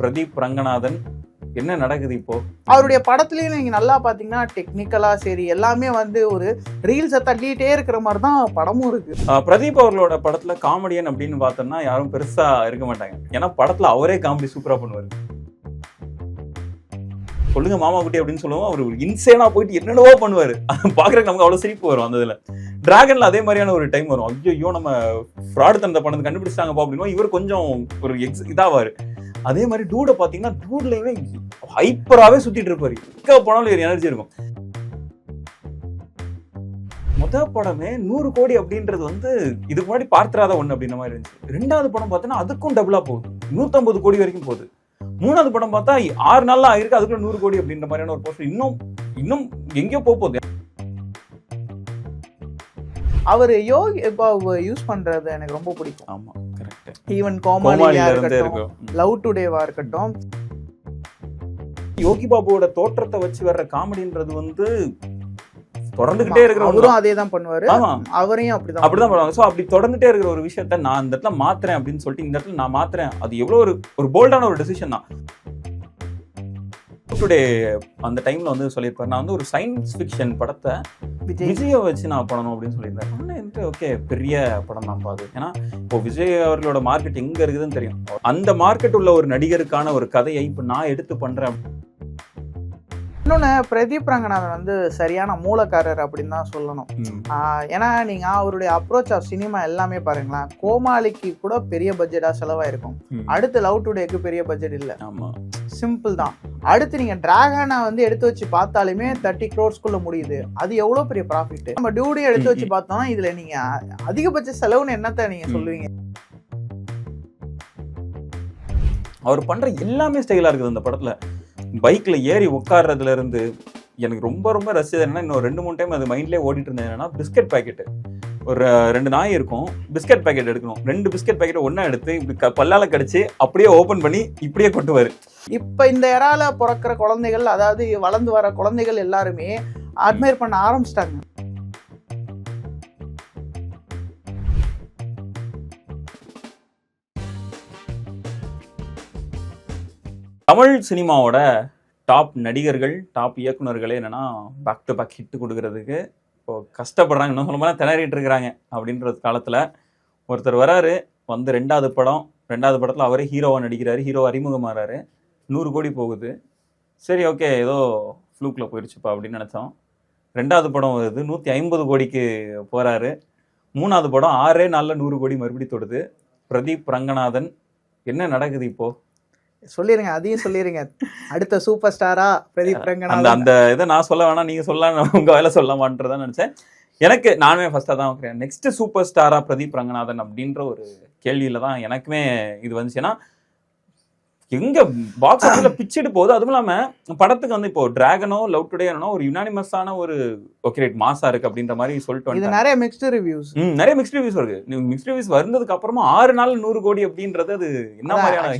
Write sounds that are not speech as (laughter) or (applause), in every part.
பிரதீப் ரங்கநாதன் என்ன நடக்குது இப்போ? அவருடைய படத்துலயும் நீங்க நல்லா பாத்தீங்கன்னா டெக்னிக்கலா சரி எல்லாமே வந்து ஒரு ரீல்ஸை தள்ளிட்டே இருக்கிற மாதிரி தான் படமும் இருக்கு. பிரதீப் அவர்களோட படத்துல காமெடியன் அப்படின்னு பார்த்தோம்னா யாரும் பெருசா இருக்க மாட்டாங்க. ஏன்னா படத்துல அவரே காமெடி சூப்பரா பண்ணுவாரு. சொல்லுங்க மாமா குட்டி அப்படின்னு சொல்லுவோம். அவர் இன்சேனா போயிட்டு என்னென்னவோ பண்ணுவாரு. பாக்குறதுக்கு நமக்கு அவ்வளவு சிரிப்பு வரும் அந்த இதுல. டிராகன்ல அதே மாதிரியான ஒரு டைம் வரும். ஐயோ நம்ம ஃப்ராட் தந்த பணத்தை கண்டுபிடிச்சிட்டாங்கப்பா அப்படின்னா இவர் கொஞ்சம் ஒரு எக்ஸ் இதாவாரு. அதே மாதிரி டூட பாத்தீங்கன்னா டூட்லயுமே ஹைப்பராகவே சுத்திட்டு இருப்பாரு. எங்க போனாலும் ஒரு எனர்ஜி இருக்கும். முத படமே நூறு கோடி அப்படின்றது வந்து இதுக்கு முன்னாடி பார்த்திராத ஒண்ணு அப்படின்ற மாதிரி இருந்துச்சு. ரெண்டாவது படம் பார்த்தோன்னா அதுக்கும் டபுளா போகுது. நூத்தம்பது கோடி வரைக்கும் போகுது. மூணாவது படம் பார்த்தா ஆறு நாள்ல ஆயிருக்கு அதுக்குள்ள நூறு கோடி அப்படின்ற மாதிரியான ஒரு போஸ்டர் இன்னும் இன்னும் எங்கேயோ போக போகுது. அவர் யோகி இப்போ யூஸ் பண்றது எனக்கு ரொம்ப பிடிக்கும். ஆமா. கரெக்ட் ஈவன் கோமாளியா இருக்கட்டும் லவ் டுடேவா இருக்கட்டும். யோகி பாபுவோட தோற்றத்தை வச்சு வர்ற காமெடின்றது வந்து தொடர்ந்துகிட்டே இருக்கிற அவரும் அதே தான் பண்ணுவாரு. அவரையும் அப்படிதான் அப்படிதான் பண்ணுவாங்க. சோ அப்படி தொடர்ந்துட்டே இருக்கிற ஒரு விஷயத்த நான் இந்த இடத்துல மாத்துறேன் அப்படின்னு சொல்லிட்டு இந்த இடத்துல நான் மாத்துறேன். அது எவ்வளவு ஒரு ஒரு போல்டான ஒரு டெசிஷன் தான். டுடே அந்த டைம்ல வந்து சொல்லியிருப்பாரு. நான் வந்து ஒரு சயின்ஸ் ஃபிக்ஷன் படத்தை விஜய். வச்சு நான் பண்ணணும் அப்படின்னு சொல்லியிருந்தேன் ஆனால் எனக்கு ஓகே பெரிய படம் தான் பாது ஏன்னா இப்போ விஜய் அவர்களோட மார்க்கெட் எங்க இருக்குதுன்னு தெரியும். அந்த மார்க்கெட் உள்ள ஒரு நடிகருக்கான ஒரு கதையை இப்போ நான் எடுத்து பண்றேன். இன்னொன்னு பிரதீப் ரங்கநாதன் வந்து சரியான மூலக்காரர் அப்படின்னு தான் சொல்லணும். ஏன்னா நீங்க அவருடைய அப்ரோச் ஆஃப் சினிமா எல்லாமே பாருங்களேன். கோமாளிக்கு கூட பெரிய பட்ஜெட்டா செலவாயிருக்கும். அடுத்து லவ் டுடேக்கு பெரிய பட்ஜெட் இல்ல. ஆமா. சிம்பிள் தான். அடுத்து நீங்க டிராகனை வந்து எடுத்து வச்சு பார்த்தாலுமே தேர்ட்டி க்ரோர்ஸ்குள்ள முடியுது. அது எவ்வளவு பெரிய ப்ராஃபிட் நம்ம டியூடியும் எடுத்து வச்சு பார்த்தோம்னா இதுல நீங்க அதிகபட்ச செலவுன்னு என்னத்த நீங்க ம். சொல்லுவீங்க? அவர் பண்ற எல்லாமே ஸ்டைலா இருக்குது அந்த படத்துல. பைக்ல ஏறி உட்கார்றதுல இருந்து எனக்கு ரொம்ப ரொம்ப ரசிச்சது என்னன்னா இன்னும் ரெண்டு மூணு டைம் அது மைண்ட்லயே ஓடிட்டு இருந்தது என்னன்னா பிஸ்கட் பாக்கெட் ஒரு ரெண்டு நாய் இருக்கும் பிஸ்கட் பாக்கெட் எடுக்கணும். ரெண்டு பிஸ்கட் பாக்கெட் ஒண்ணா எடுத்து இப்படி பல்லால கடிச்சு அப்படியே ஓபன் பண்ணி இப்படியே கொட்டுவாரு. இப்ப இந்த இறால பிறக்கிற குழந்தைகள் அதாவது வளர்ந்து வர குழந்தைகள் எல்லாருமே அட்மையர் பண்ண ஆரம்பிச்சிட்டாங்க. தமிழ் சினிமாவோட டாப் நடிகர்கள் டாப் இயக்குனர்களே என்னன்னா பேக் டு பேக் ஹிட் கொடுக்கறதுக்கு இப்போ கஷ்டப்படுறாங்க. இன்னும் சொல்ல போனால் திணறிட்டு இருக்கிறாங்க அப்படின்ற காலத்தில் ஒருத்தர் வராரு வந்து ரெண்டாவது படம் ரெண்டாவது படத்தில் அவரே ஹீரோவாக நடிக்கிறாரு ஹீரோ அறிமுகமாகறாரு நூறு கோடி போகுது. சரி ஓகே ஏதோ ஃப்ளூக்கில் போயிடுச்சுப்பா அப்படின்னு நினச்சோம். ரெண்டாவது படம் வருது நூற்றி ஐம்பது கோடிக்கு போகிறாரு மூணாவது படம் ஆறே நாளில் நூறு கோடி மறுபடி தொடுது. பிரதீப் ரங்கநாதன் என்ன நடக்குது இப்போது சொல்லிருங்க அதையும் சொல்லிருங்க. அடுத்த சூப்பர் ஸ்டாரா பிரதீப் அந்த ரங்கநாதன். அந்த இதை நான் சொல்ல வேணாம் நீங்க சொல்ல உங்க வேலை சொல்லமான்றதான் நினைச்சேன். எனக்கு நானுமே ஃபர்ஸ்டா தான் வைக்கிறேன். நெக்ஸ்ட் சூப்பர் ஸ்டாரா பிரதீப் ரங்கநாதன் அப்படின்ற ஒரு கேள்வியில தான் எனக்குமே இது வந்துச்சு ஏன்னா எங்க பாக்ஸ் ஆஃபீஸ்ல பிச்சுட்டு போகுது அதுவும் இல்லாம படத்துக்கு வந்து இப்போ டிராகனோ லவ் டுடே ஒரு யுனானிமஸான ஒரு ஓகே ரைட் மாசா இருக்கு அப்படின்ற மாதிரி சொல்லிட்டு இது. நிறைய மிக்ஸ்டு ரிவ்யூஸ் நிறைய மிக்ஸ்ட் ரிவ்யூஸ் இருக்கு. மிக்ஸ்ட் ரிவ்யூஸ் வந்ததுக்கு அப்புறமா ஆறு நாள் நூறு கோடி அப்படின்றது அது என்ன மாதிரியான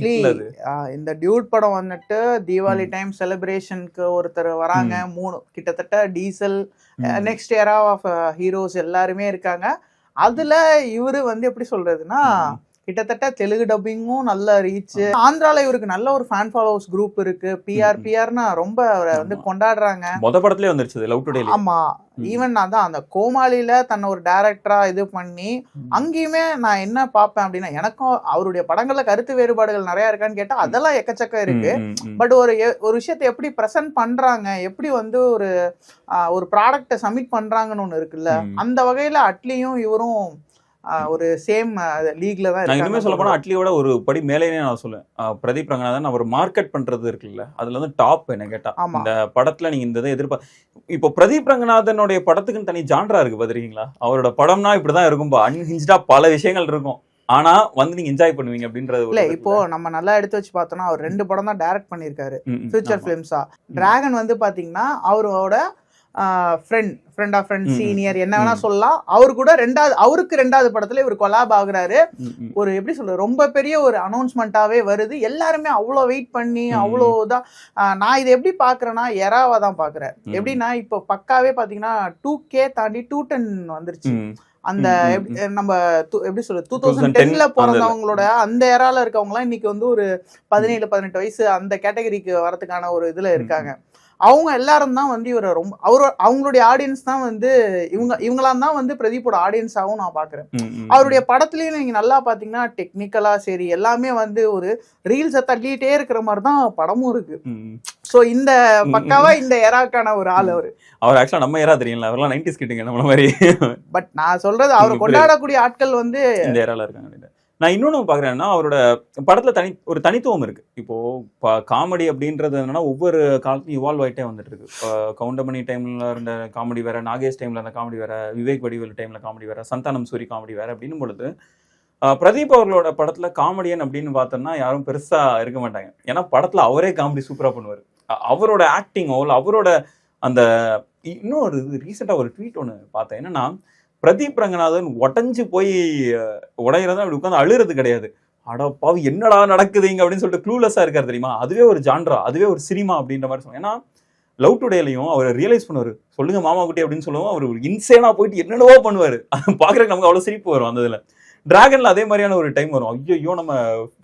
இந்த டியூட் படம் வந்துட்டு தீபாவளி டைம் செலிப்ரேஷனுக்கு ஒருத்தர் வராங்க. மூணு கிட்டத்தட்ட diesel. Next era of heroes எல்லாருமே இருக்காங்க. அதுல இவரு வந்து எப்படி சொல்றதுன்னா. கிட்டத்தட்ட தெலுங்கு டப்பிங்கும் நல்ல ரீச் ஆந்திரால இவருக்கு நல்ல ஒரு ஃபேன் ஃபாலோவர்ஸ் குரூப் இருக்கு. பிஆர். பிஆர்னா ரொம்ப அவரை வந்து. கொண்டாடுறாங்க. மொத படத்துலயே வந்துருச்சு லவ் டுடே ஆமா. ஈவன் நான் தான் அந்த கோமாளியில தன்னை ஒரு டைரக்டரா இது பண்ணி அங்கேயுமே நான் என்ன பார்ப்பேன் அப்படின்னா எனக்கும் அவருடைய படங்கள்ல கருத்து வேறுபாடுகள் நிறைய இருக்கான்னு கேட்டா அதெல்லாம் எக்கச்சக்கம் இருக்கு. பட் ஒரு ஒரு விஷயத்தை எப்படி ப்ரெசென்ட் பண்றாங்க எப்படி வந்து ஒரு ஒரு ப்ராடக்ட்டை சப்மிட் பண்றாங்கன்னு ஒண்ணு இருக்குல்ல. அந்த வகையில அட்லியும் இவரும் ஒரு சேம் லீக்ல தான் நான் இன்னுமே சொல்ல போனா அட்லியோட ஒரு படி மேலேயே நான் சொல்லுவேன். பிரதீப் ரங்கநாதன் அவர் மார்க்கெட் பண்றது இருக்குல்ல அதுல வந்து டாப் என்ன கேட்டா. இந்த படத்துல நீங்க இந்த இதை எதிர்பார் இப்போ பிரதீப் ரங்கநாதனுடைய படத்துக்குன்னு தனி ஜான்ரா இருக்கு பாத்திருக்கீங்களா? அவரோட படம்னா இப்படிதான் இருக்கும்பா அன்ஹிஞ்சா பல விஷயங்கள் இருக்கும். ஆனா வந்து நீங்க என்ஜாய் பண்ணுவீங்க அப்படின்றது இல்ல இப்போ நம்ம நல்லா எடுத்து வச்சு பார்த்தோம்னா அவர் ரெண்டு படம் தான் டைரக்ட் பண்ணியிருக்காரு. ஃபியூச்சர் ஆமா. ஃபிலிம்ஸா டிராகன் வந்து பாத்தீங்கன்னா அவரோட friend friend of friend. Senior என்ன வேணா. சொல்லலாம் அவரு கூட ரெண்டாவது அவருக்கு ரெண்டாவது படத்துல இவர் கொலாப் ஆகுறாரு. ஒரு எப்படி சொல்றது ரொம்ப பெரிய ஒரு அனௌன்ஸ்மெண்ட்டாவே வருது எல்லாருமே அவ்வளோ வெயிட் பண்ணி. அவ்வளோ தான் நான் இதை எப்படி பாக்குறேன்னா எறாவா தான் பாக்குறேன். எப்படின்னா இப்போ பக்காவே பாத்தீங்கன்னா டூ கே தாண்டி டூ டென் வந்துருச்சு. அந்த நம்ம எப்படி சொல்றது டூ 2010 தௌசண்ட் டென்ல பிறந்தவங்களோட அந்த ஏரால இருக்கவங்கலாம் இன்னைக்கு வந்து ஒரு பதினேழு பதினெட்டு வயசு அந்த கேட்டகரிக்கு வரதுக்கான ஒரு இதுல இருக்காங்க அவங்க எல்லாரும் தான் வந்து இவரை ரொம்ப அவரு அவங்களுடைய ஆடியன்ஸ் தான் வந்து இவங்க இவங்களாம் தான் வந்து பிரதீப்போட ஆடியன்ஸாகவும் நான் ம், அவருடைய படத்துலயும் நீங்க நல்லா பாத்தீங்கன்னா டெக்னிக்கலா சரி எல்லாமே வந்து ஒரு ரீல்ஸை தள்ளிட்டே இருக்கிற மாதிரி தான் படமும் இருக்கு. சோ இந்த பக்காவா இந்த எராக்கான ஒரு ஆள் அவரு அவர் ஆக்சுவலா நம்ம ஏரா தெரியல அவர்லாம் நைன்டிஸ் கிட்டுங்க நம்மள மாதிரி பட் நான் சொல்றது அவர். கொண்டாடக்கூடிய ஆட்கள் வந்து இந்த ஏரால இருக்காங்க. நான் இன்னொன்று பார்க்குறேன்னா அவரோட படத்தில் தனி ஒரு தனித்துவம் இருக்கு. இப்போ காமெடி அப்படின்றது என்னன்னா ஒவ்வொரு காலத்துலயும் இவால்வ் ஆகிட்டே வந்துட்டு இருக்கு இப்போ கவுண்டமணி டைமில் இருந்த காமெடி வேறு நாகேஷ் டைமில் இருந்த காமெடி வேற விவேக் வடிவேல் டைமில் காமெடி வேறு சந்தானம் சூரி காமெடி வேறு அப்படின்னும் பொழுது பிரதீப் அவர்களோட படத்தில் காமெடியன் அப்படின்னு பார்த்தோம்னா யாரும் பெருசாக இருக்க மாட்டாங்க. ஏன்னா படத்தில் அவரே காமெடி சூப்பராக பண்ணுவார். அவரோட ஆக்டிங்கோ இல்லை அவரோட அந்த இன்னொரு ரீசெண்டாக ஒரு ட்வீட் ஒன்று பார்த்தேன். என்னென்னா பிரதீப் ரங்கநாதன் உடஞ்சு போய் உடையிறதா அப்படி உட்காந்து அழுறது கிடையாது. அட பாவி என்னடா நடக்குதுங்க அப்படின்னு சொல்லிட்டு க்ளூலெஸ்ஸாக இருக்கார் தெரியுமா? அதுவே ஒரு ஜான்ரா அதுவே ஒரு சினிமா அப்படின்ற மாதிரி சொல்லுவாங்க ஏன்னா லவ் டுடேலையும் அவர் ரியலைஸ் பண்ணுவார். சொல்லுங்க மாமா குட்டி அப்படின்னு சொல்லுவோம். அவர் ஒரு இன்சேனா போயிட்டு என்னென்னவோ பண்ணுவாரு. பாக்குறதுக்கு நமக்கு அவ்வளோ சிரிப்பு வரும் அந்த இதில். டிராகனில் அதே மாதிரியான ஒரு டைம் வரும். ஐயோ நம்ம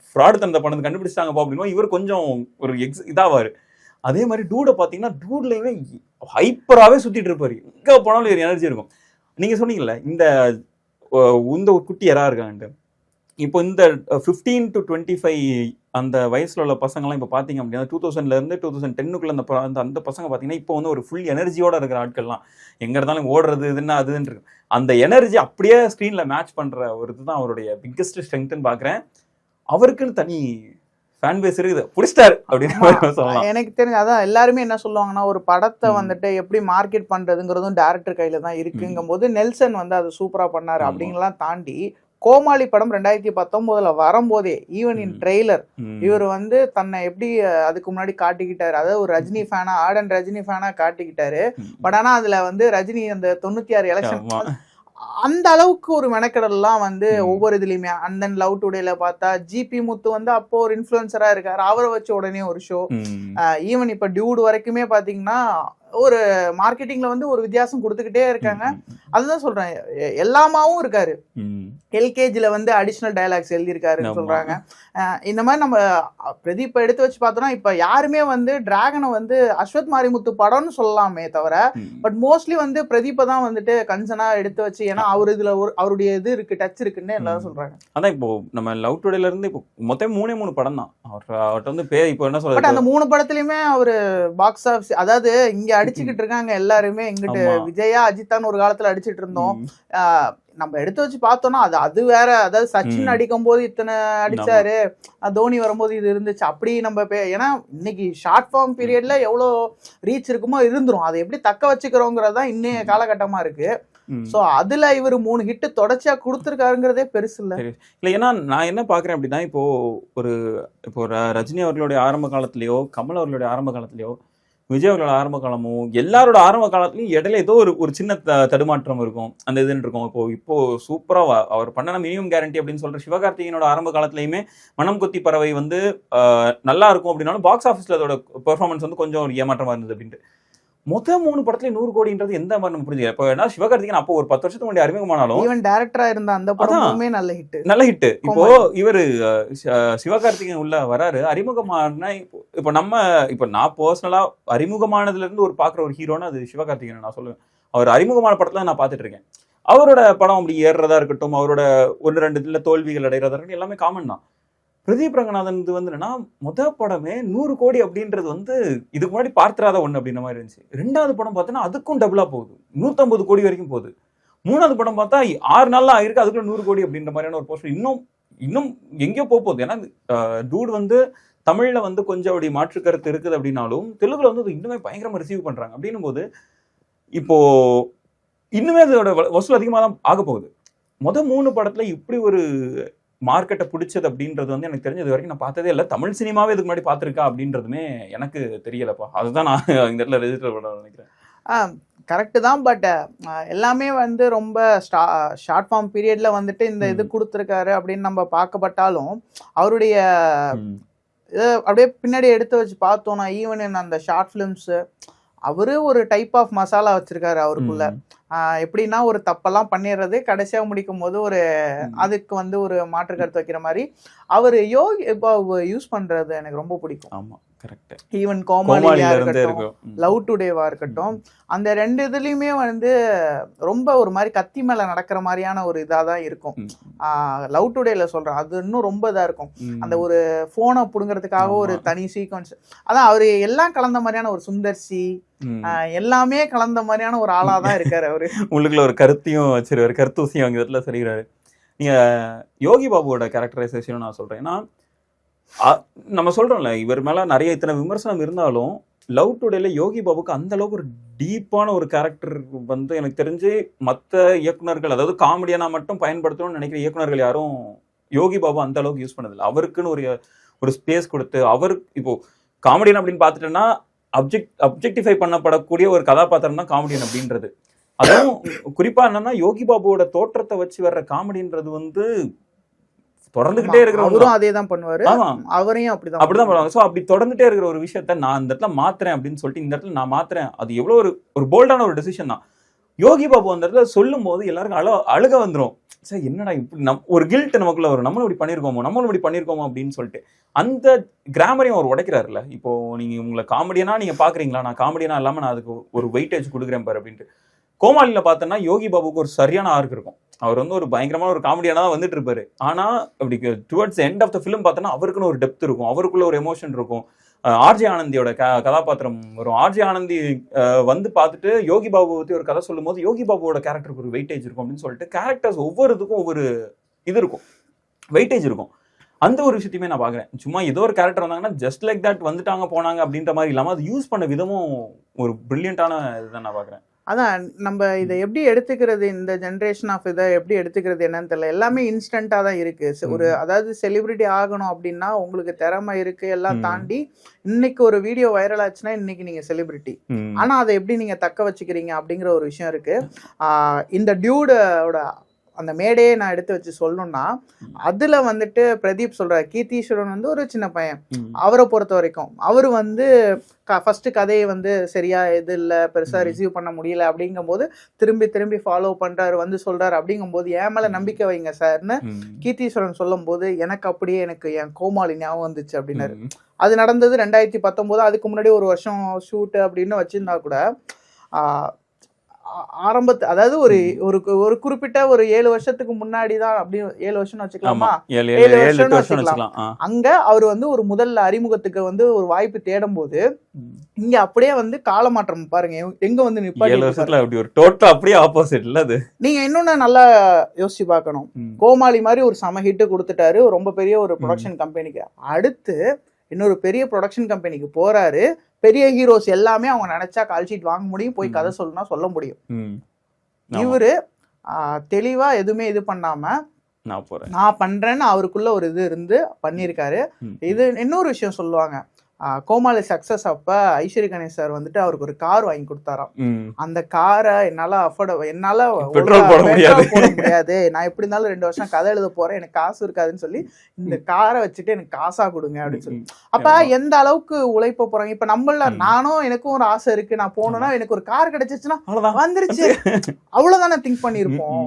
ஃப்ராடு தந்த பணத்தை கண்டுபிடிச்சிட்டாங்கப்பா அப்படின்னா இவர் கொஞ்சம் ஒரு எக்ஸ் இதாவார். அதே மாதிரி டூடை பார்த்தீங்கன்னா டூட்லையுமே ஹைப்பராகவே சுற்றிட்டு இருப்பார். எங்கே போனாலும் ஒரு எனர்ஜி இருக்கும். நீங்கள் சொன்னீங்கல்ல இந்த இந்த ஒரு குட்டி யாராக இருக்காங்கன்ட்டு இப்போ இந்த ஃபிஃப்டீன் டு டுவெண்ட்டி ஃபைவ் அந்த வயசில் உள்ள பசங்கள்லாம் இப்போ பார்த்தீங்க அப்படின்னா டூ தௌசண்ட்லேருந்து டூ தௌசண்ட் டென்னுக்குள்ள அந்த அந்த பசங்க பார்த்தீங்கன்னா இப்போ வந்து ஒரு ஃபுல் எனர்ஜியோட இருக்கிற ஆட்கள்லாம். எங்கே இருந்தாலும் ஓடுறது இதுன்னா அதுன்னு இருக்கு. அந்த எனர்ஜி அப்படியே ஸ்க்ரீனில் மேட்ச் பண்ணுற ஒரு இதுதான் அவருடைய பிக்கஸ்ட் ஸ்ட்ரெங்க்னு பார்க்குறேன் அவருக்குன்னு தனி ஃபேன் பேஸ் இருக்குது பிடிச்சிட்டாரு அப்படின்னு சொல்லலாம் எனக்கு தெரிஞ்சு அதான் எல்லாருமே என்ன சொல்லுவாங்கன்னா ஒரு படத்தை. வந்துட்டு எப்படி மார்க்கெட் பண்றதுங்கிறதும் டேரக்டர் கையில தான் இருக்குங்கும் போது நெல்சன் வந்து அது சூப்பரா பண்ணாரு. அப்படிங்கலாம் தாண்டி கோமாளி படம் ரெண்டாயிரத்தி பத்தொன்பதுல வரும்போதே ஈவன் இன். ட்ரெய்லர். இவர் வந்து தன்னை எப்படி அதுக்கு முன்னாடி காட்டிக்கிட்டாரு அதாவது ஒரு ரஜினி ஃபேனா ஆடன் ரஜினி ஃபேனா காட்டிக்கிட்டாரு. பட் ஆனா அதுல வந்து ரஜினி அந்த தொண்ணூத்தி ஆறு எலெக்ஷன். அந்த அளவுக்கு ஒரு மெனக்கடல்லாம் வந்து. ஒவ்வொரு இதுலயுமே அண்ட் தென் லவ் டுடேல பார்த்தா ஜிபி முத்து வந்து அப்போ ஒரு இன்ஃபுளுசரா இருக்காரு அவரை வச்சு உடனே ஒரு ஷோ. ஈவன் இப்ப டியூட் வரைக்குமே பாத்தீங்கன்னா ஒரு மார்க்கெட்டிங்ல வந்து ஒரு வித்தியாசம் கொடுத்துக்கிட்டே இருக்காங்க. அதுதான் சொல்றேன். எல்லாமாவும் இருக்காரு. எல்கேஜில வந்து அடிஷனல் டயலாக்ஸ் எழுதியிருக்காருன்னு. சொல்றாங்க. இந்த மாதிரி நம்ம அஹ், பிரதீப்பை எடுத்து வச்சு பார்த்தோம்னா இப்ப யாருமே வந்து டிராகனை வந்து அஸ்வத் மாரிமுத்து படம்னு சொல்லலாமே தவிர. பட் மோஸ்ட்லி வந்து பிரதீப்பை தான் வந்துட்டு கன்சனா எடுத்து வச்சு ஏன்னா அவர் இதுல ஒரு அவருடைய இது இருக்கு டச் இருக்குன்னு எல்லாரும். சொல்றாங்க. அதான் இப்போ நம்ம லவ் டுடேல இருந்து இப்போ மொத்தம் மூணே மூணு படம் தான் அவர் அவர்கிட்ட வந்து பேர் இப்போ என்ன பட் சொல்றது அந்த மூணு படத்துலயுமே அவரு பாக்ஸ் ஆஃபீஸ் அதாவது இங்க அடிச்சுக்கிட்டு இருக்காங்க எல்லாருமே. இங்கிட்டு ஆமா. விஜயா அஜித்தான் ஒரு காலத்துல அடிச்சிட்டு இருந்தோம். நம்ம எடுத்து வச்சு பார்த்தோம்னா அது அது வேற. அதாவது சச்சின். அடிக்கும் போது இத்தனை அடிச்சாரு. தோனி வரும்போது இது இருந்துச்சு. அப்படி நம்ம ஏன்னா இன்னைக்கு ஷார்ட் ஃபார்ம் பீரியட்ல எவ்வளோ ரீச் இருக்குமோ இருந்துரும். அதை எப்படி தக்க வச்சுக்கிறோங்கிறது தான் இன்னைய. காலகட்டமா இருக்கு. சோ அதுல இவர் மூணு ஹிட் தொடர்ச்சியா கொடுத்துருக்காருங்கிறதே பெருசு இல்ல. இல்ல ஏன்னா நான் என்ன பாக்குறேன் அப்படின்னா இப்போ ஒரு இப்போ ரஜினி அவர்களுடைய ஆரம்ப காலத்திலயோ கமல் அவர்களுடைய ஆரம்ப காலத்திலயோ விஜய் ஆரம்ப காலமும் எல்லாரோட ஆரம்ப காலத்துலையும் இடையில ஏதோ ஒரு ஒரு சின்ன த- தடுமாற்றம் இருக்கும். அந்த இதுன்னு இருக்கும். இப்போ இப்போ சூப்பராக அவர் பண்ணன மினிமம் கேரண்டி அப்படின்னு சொல்ற சிவகார்த்திகேயனோட ஆரம்ப காலத்துலயுமே மனம் கொத்தி பறவை வந்து நல்லா இருக்கும் அப்படின்னாலும் பாக்ஸ் ஆஃபீஸ்ல அதோட பெர்ஃபார்மன்ஸ் வந்து கொஞ்சம் ஒரு ஏமாற்றமா இருந்தது அப்படின்ட்டு. மொத்த மூணு படத்துல நூறு கோடின்றது எந்த மாதிரி நம்ம புரிஞ்சுக்க இப்போ என்ன சிவகார்த்திகேயன் அப்போ ஒரு பத்து வருஷத்துக்கு முன்னாடி அறிமுகமானாலும் ஈவன் டைரக்டரா இருந்த அந்த படமுமே நல்ல ஹிட் நல்ல ஹிட் இப்போ. இவரு அஹ், சி- சிவகார்த்திகேயன் உள்ள வராரு. அறிமுகமான இப்போ நம்ம இப்போ நான் பர்சனலா அறிமுகமானதுல இருந்து ஒரு பாக்குற ஒரு ஹீரோன்னு அது சிவகார்த்திகேயன் நான் சொல்லுவேன். அவர் அறிமுகமான படத்துல நான் பார்த்துட்டு இருக்கேன். அவரோட படம் அப்படி ஏறுறதா இருக்கட்டும் அவரோட ஒன்று ரெண்டு இதுல தோல்விகள் அடைகிறதா இருக்கட்டும் எல்லாமே காமன் தான். பிரதீப் ரங்கநாதன் இது வந்து என்னன்னா முத படமே நூறு கோடி அப்படின்றது வந்து இதுக்கு முன்னாடி பார்த்திராத ஒன்று அப்படின்ற மாதிரி இருந்துச்சு. ரெண்டாவது படம் பார்த்தோன்னா அதுக்கும் டபுளாக போகுது. நூற்றம்பது கோடி வரைக்கும் போகுது. மூணாவது படம் பார்த்தா ஆறு நாளாக ஆயிருக்கு அதுக்குள்ள நூறு கோடி அப்படின்ற மாதிரியான ஒரு போஸ்டர் இன்னும் இன்னும் எங்கேயோ போக போகுது. ஏன்னா டூட் வந்து தமிழில் வந்து கொஞ்சம் அப்படி மாற்று கருத்து இருக்குது அப்படின்னாலும் தெலுங்குல வந்து அது இன்னுமே பயங்கரமாக ரிசீவ் பண்ணுறாங்க அப்படின்னும் போது இப்போ இன்னுமே அதோட வ- வசூல் அதிகமாக தான் ஆக போகுது. மொதல் மூணு படத்தில் இப்படி ஒரு மார்க்கெட்டை பிடிச்சது அப்படின்றது வந்து எனக்கு தெரிஞ்சது வரைக்கும் நான் பார்த்ததே இல்லை. தமிழ் சினிமாவே இதுக்கு முன்னாடி பார்த்துருக்கா அப்படின்றதுமே எனக்கு தெரியலப்பா. அதுதான் நான் (laughs) இந்த இடத்துல ரெஜிஸ்டர் பண்ண நினைக்கிறேன். கரெக்டு தான் பட் எல்லாமே வந்து ரொம்ப ஷார்ட் ஃபார்ம் பீரியட்ல வந்துட்டு இந்த இது. கொடுத்துருக்காரு அப்படின்னு நம்ம பார்க்கப்பட்டாலும் அவருடைய. இதை அப்படியே பின்னாடி எடுத்து வச்சு பார்த்தோம்னா ஈவன் அந்த ஷார்ட் ஃபிலிம்ஸ் அவரு ஒரு டைப் ஆஃப் மசாலா வச்சிருக்காரு அவருக்குள்ள. எப்படின்னா ஒரு தப்பெல்லாம் பண்ணிடுறது கடைசியா முடிக்கும் போது ஒரு. அதுக்கு வந்து ஒரு மாற்று கருத்து வைக்கிற மாதிரி. அவர் யோகி இப்போ யூஸ் பண்றது எனக்கு ரொம்ப பிடிக்கும். ஆமா. கரெக்ட் ஈவன் கோமாளியா இருக்கட்டும். லவ் டுடேவா இருக்கட்டும் அந்த ரெண்டு இதுலயுமே வந்து ரொம்ப ஒரு மாதிரி கத்தி மேல நடக்கிற மாதிரியான ஒரு இதா தான் இருக்கும். லவ் டுடேல சொல்றேன் அது இன்னும் ரொம்ப இதா இருக்கும். அந்த ஒரு போனை புடுங்கிறதுக்காக ஒரு. தனி சீக்வன்ஸ் அதான் அவரு எல்லாம் கலந்த மாதிரியான ஒரு சுந்தர்சி எல்லாமே கலந்த மாதிரியான ஒரு ஆளா தான் இருக்காரு அவரு. (laughs) உள்ளுக்குள்ள ஒரு கருத்தையும் வச்சிருவாரு கருத்தூசியும் அவங்க இடத்துல சொல்லிக்கிறாரு நீங்க யோகி பாபுவோட கேரக்டரைசேஷன் நான் சொல்றேன். ஏன்னா நம்ம சொல்றோம்ல இவர் மேல நிறைய இத்தனை விமர்சனம் இருந்தாலும் லவ் டுடேல யோகி பாபுக்கு அந்த அளவுக்கு ஒரு டீப்பான ஒரு கேரக்டர் வந்து எனக்கு தெரிஞ்சு மற்ற இயக்குனர்கள் அதாவது காமெடியனா மட்டும் பயன்படுத்தணும்னு நினைக்கிற இயக்குனர்கள் யாரும் யோகி பாபு அந்த அளவுக்கு யூஸ் பண்ணதில்லை. அவருக்குன்னு ஒரு ஒரு ஸ்பேஸ் கொடுத்து அவர் இப்போ காமெடியன் அப்படின்னு பார்த்துட்டோம்னா அப்ஜெக்ட் அப்ஜெக்டிஃபை பண்ணப்படக்கூடிய ஒரு கதாபாத்திரம் தான் காமெடியன் அப்படின்றது. அதுவும் குறிப்பா என்னன்னா யோகி பாபுவோட தோற்றத்தை வச்சு வர்ற காமெடின்றது வந்து தொடர்ந்துகிட்டே இருக்கிற அவரும் அதே தான் பண்ணுவாரு. அவரையும் அப்படிதான் அப்படிதான் பண்ணுவாங்க. சோ அப்படி தொடர்ந்துட்டே இருக்கிற ஒரு விஷயத்த நான் இந்த இடத்துல மாத்துறேன் அப்படின்னு சொல்லிட்டு இந்த இடத்துல நான் மாத்துறேன். அது எவ்வளவு ஒரு ஒரு போல்டான ஒரு டெசிஷன் தான். யோகி பாபு அந்த இடத்துல சொல்லும் போது எல்லாருக்கும் அழ அழுக வந்துரும். சார் என்னடா இப்படி நம் ஒரு கில்ட் நமக்குள்ள வரும். நம்மளும் இப்படி பண்ணிருக்கோமோ? நம்மளும் இப்படி பண்ணிருக்கோமோ? அப்படின்னு சொல்லிட்டு. அந்த கிராமரையும் அவர் உடைக்கிறாருல்ல. இப்போ நீங்க உங்களை காமெடியனா நீங்க பாக்குறீங்களா? நான் காமெடியனா இல்லாம நான் அதுக்கு ஒரு வெயிட்டேஜ் கொடுக்குறேன் பாரு அப்படின்ட்டு. கோமாளியில பார்த்தோன்னா யோகி பாபுக்கு ஒரு சரியான ஆர்க் இருக்கும். அவர் வந்து ஒரு பயங்கரமான ஒரு காமெடியானா தான் வந்துட்டு இருப்பாரு. ஆனா அப்படி towards end of the film பார்த்தோன்னா அவருக்குன்னு ஒரு டெப்த் இருக்கும். அவருக்குள்ள ஒரு எமோஷன் இருக்கும். ஆர்ஜே ஆனந்தியோட க கதாபாத்திரம் வரும். ஆர்ஜே ஆனந்தி வந்து பார்த்துட்டு யோகி பாபு பத்தி ஒரு கதை சொல்லும்போது யோகி பாபுவோட கேரக்டருக்கு ஒரு வெயிட்டேஜ் இருக்கும் அப்படின்னு சொல்லிட்டு கேரக்டர்ஸ் ஒவ்வொருத்துக்கும் ஒவ்வொரு இது இருக்கும். வெயிட்டேஜ் இருக்கும். அந்த ஒரு விஷயத்தையுமே நான் பார்க்குறேன். சும்மா ஏதோ ஒரு கேரக்டர் வந்தாங்கன்னா ஜஸ்ட் லைக் தட் வந்துட்டாங்க போனாங்க அப்படின்ற மாதிரி இல்லாமல் அது யூஸ் பண்ண விதமும் ஒரு பிரில்லியண்டான இதுதான் நான் பார்க்குறேன். அதான் நம்ம இதை எப்படி எடுத்துக்கிறது இந்த ஜென்ரேஷன் ஆஃப் இதை எப்படி எடுத்துக்கிறது என்னன்னு தெரியல. எல்லாமே இன்ஸ்டண்டா தான் இருக்கு. ச- ஒரு. அதாவது செலிபிரிட்டி ஆகணும் அப்படின்னா உங்களுக்கு திறமை இருக்கு எல்லாம். தாண்டி இன்னைக்கு ஒரு வீடியோ வைரல் ஆச்சுன்னா இன்னைக்கு நீங்க செலிபிரிட்டி ஆனா அதை எப்படி நீங்க தக்க வச்சுக்கிறீங்க அப்படிங்கிற ஒரு விஷயம் இருக்கு. ஆஹ் இந்த டியூடோட அந்த மேடையே நான் எடுத்து வச்சு சொல்லணும்னா அதுல வந்துட்டு பிரதீப் சொல்றாரு கீர்த்தீஸ்வரன் வந்து ஒரு சின்ன பையன். அவரை பொறுத்த வரைக்கும் அவர் வந்து ஃபர்ஸ்ட் கதையை வந்து சரியா இது இல்லை பெருசா. ரிசீவ் பண்ண முடியல அப்படிங்கும்போது திரும்பி திரும்பி ஃபாலோ பண்றாரு வந்து சொல்றாரு அப்படிங்கும்போது என் மேல. நம்பிக்கை வைங்க சார்னு. கீர்த்தீஸ்வரன் சொல்லும் போது எனக்கு அப்படியே எனக்கு என் கோமாளி ஞாபகம் வந்துச்சு அப்படின்னாரு. அது நடந்தது ரெண்டாயிரத்தி பத்தொம்போது அதுக்கு முன்னாடி ஒரு வருஷம் ஷூட் அப்படின்னு வச்சிருந்தா கூட ஆரம்பத்து அதாவது ஒரு ஒரு ஒரு குறிப்பிட்ட ஒரு ஏழு வருஷத்துக்கு முன்னாடி தான் அப்படி ஏழு வருஷம்னு ஆமா. வச்சுக்கலாமா ஏழு ஏழு ஏழு ஏழு வருஷம்னு வருஷம் வச்சுக்கலாம். அங்க அவர் வந்து ஒரு முதல்ல அறிமுகத்துக்கு வந்து ஒரு வாய்ப்பு தேடும் போது. இங்க அப்படியே வந்து காலமாற்றம் பாருங்க. எங்க- வந்து ஏழு நிப்பாட்டி வருஷத்துல அப்படி ஒரு டோட்டல் அப்படியே ஆப்போசிட் இல்ல அது? நீங்க இன்னொன்னு நல்லா யோசிச்சு பார்க்கணும். கோமாளி மாதிரி ஒரு சம ஹிட் கொடுத்துட்டாரு. ரொம்ப பெரிய ஒரு ப்ரொடக்ஷன் கம்பெனிக்கு அடுத்து இன்னொரு பெரிய ப்ரொடக்ஷன் கம்பெனிக்கு போறாரு பெரிய ஹீரோஸ் எல்லாமே அவங்க நினைச்சா கால் ஷீட் வாங்க முடியும் போய். கதை சொல்லணும்னா சொல்ல முடியும். இவரு தெளிவா எதுவுமே இது பண்ணாம நான் போறேன் நான் பண்றேன்னு அவருக்குள்ள ஒரு இது இருந்து பண்ணியிருக்காரு. இது இன்னொரு விஷயம் சொல்லுவாங்க கோமாளி சக்சஸ் அப்ப ஐஸ்வர்ய கணேஷ் சார் வந்துட்டு அவருக்கு ஒரு கார் வாங்கி கொடுத்தாராம். அந்த காரை என்னால அஃபோர்ட் என்னால ஒழுங்கா போட முடியாது. நான் எப்படி இருந்தாலும் ரெண்டு வருஷம் கதை எழுத போறேன் எனக்கு காசு இருக்காதுன்னு சொல்லி இந்த காரை வச்சுட்டு எனக்கு காசா கொடுங்க அப்படின்னு சொல்லி. அப்ப. எந்த அளவுக்கு உழைப்ப போறாங்க? இப்ப நம்மள. நானும் எனக்கும் ஒரு ஆசை இருக்கு. நான் போகணும்னா எனக்கு ஒரு கார் கிடைச்சிச்சுன்னா வந்துருச்சு. (laughs) அவ்வளவுதானே திங்க் பண்ணிருப்போம்.